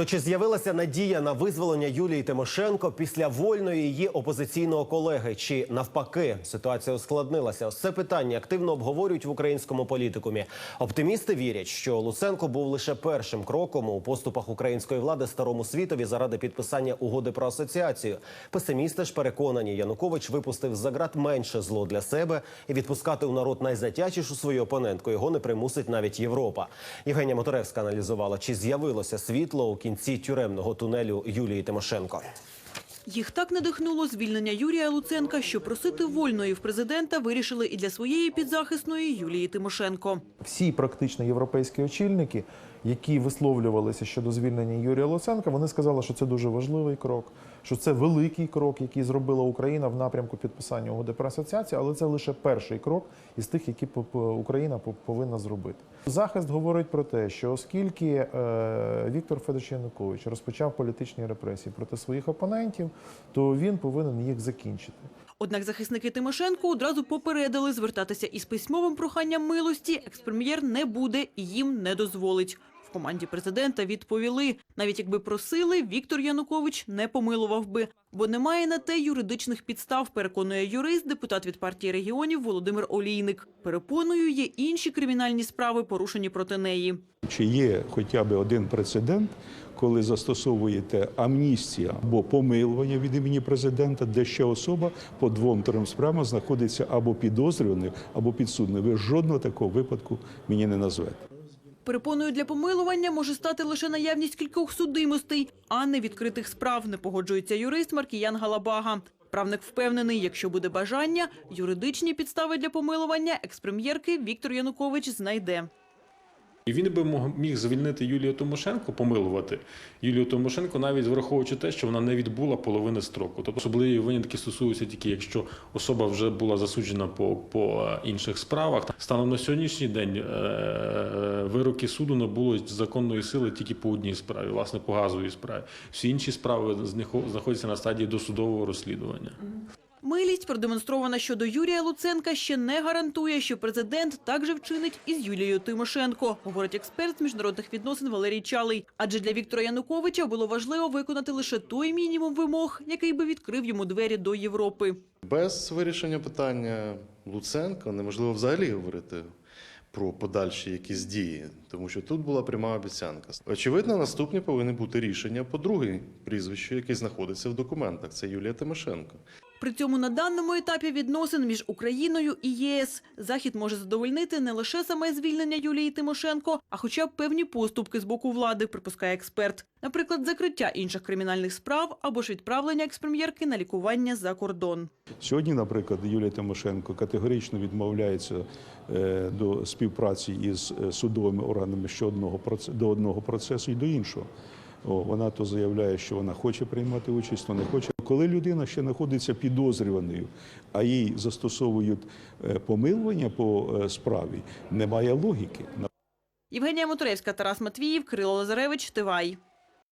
То чи з'явилася надія на визволення Юлії Тимошенко після вольної її опозиційного колеги? Чи навпаки ситуація ускладнилася? Ось це питання активно обговорюють в українському політикумі. Оптимісти вірять, що Луценко був лише першим кроком у поступах української влади старому світові заради підписання угоди про асоціацію. Песимісти ж переконані, Янукович випустив за ґрат менше зло для себе і відпускати у народ найзатячішу свою опонентку його не примусить навіть Європа. Євгенія Моторевська аналізувала, чи з'явилося світло у кінці тюремного тунелю Юлії Тимошенко. Їх так надихнуло звільнення Юрія Луценка, що просити вольної в президента вирішили і для своєї підзахисної Юлії Тимошенко. всі практично європейські очільники, які висловлювалися щодо звільнення Юрія Луценка, вони сказали, що це дуже важливий крок, що це великий крок, який зробила Україна в напрямку підписання угоди про асоціацію, але це лише перший крок із тих, які по- Україна по- повинна зробити. Захист говорить про те, що оскільки е, Віктор Федорович Янукович розпочав політичні репресії проти своїх опонентів, то він повинен їх закінчити. Однак захисники Тимошенко одразу попередили звертатися із письмовим проханням милості. Експрем'єр не буде і їм не дозволить. Команді президента відповіли, навіть якби просили, Віктор Янукович не помилував би, бо немає на те юридичних підстав, переконує юрист, депутат від партії регіонів Володимир Олійник. Перепоною є інші кримінальні справи, порушені проти неї. Чи є хоча б один прецедент, коли застосовуєте амністія або помилування від імені президента, де ще особа по двом-трьом справам знаходиться або підозрюваною, або підсудною? Ви жодного такого випадку мені не назвете. Перепоною для помилування може стати лише наявність кількох судимостей, а не відкритих справ, не погоджується юрист Маркіян Галабага. Правник впевнений, якщо буде бажання, юридичні підстави для помилування експрем'єрки Віктор Янукович знайде. І він би міг звільнити Юлію Тимошенко, помилувати Юлію Тимошенко, навіть враховуючи те, що вона не відбула половини строку. Тобто особливі винятки стосуються тільки, якщо особа вже була засуджена по, по е, інших справах. Станом на сьогоднішній день е, вироки суду набули законної сили тільки по одній справі, власне, по газовій справі. Всі інші справи знаходяться на стадії досудового розслідування. Милість, продемонстрована щодо Юрія Луценка, ще не гарантує, що президент так же вчинить із Юлією Тимошенко, говорить експерт з міжнародних відносин Валерій Чалий. Адже для Віктора Януковича було важливо виконати лише той мінімум вимог, який би відкрив йому двері до Європи. Без вирішення питання Луценка неможливо взагалі говорити про подальші якісь дії, тому що тут була пряма обіцянка. Очевидно, наступні повинні бути рішення по другій прізвищу, яке знаходиться в документах. Це Юлія Тимошенко. При цьому на даному етапі відносин між Україною і єС Захід може задовольнити не лише саме звільнення Юлії Тимошенко, а хоча б певні поступки з боку влади, припускає експерт. Наприклад, закриття інших кримінальних справ або ж відправлення експрем'єрки на лікування за кордон. Сьогодні, наприклад, Юлія Тимошенко категорично відмовляється е, до співпраці із е, судовими органами що одного до одного процесу і до іншого. Вона то заявляє, що вона хоче приймати участь, то не хоче. Коли людина ще знаходиться підозрюваною, а їй застосовують е, помилування по е, справі, немає логіки. Євгенія Моторевська, Тарас Матвіїв, Кирило Лазаревич, Тивай.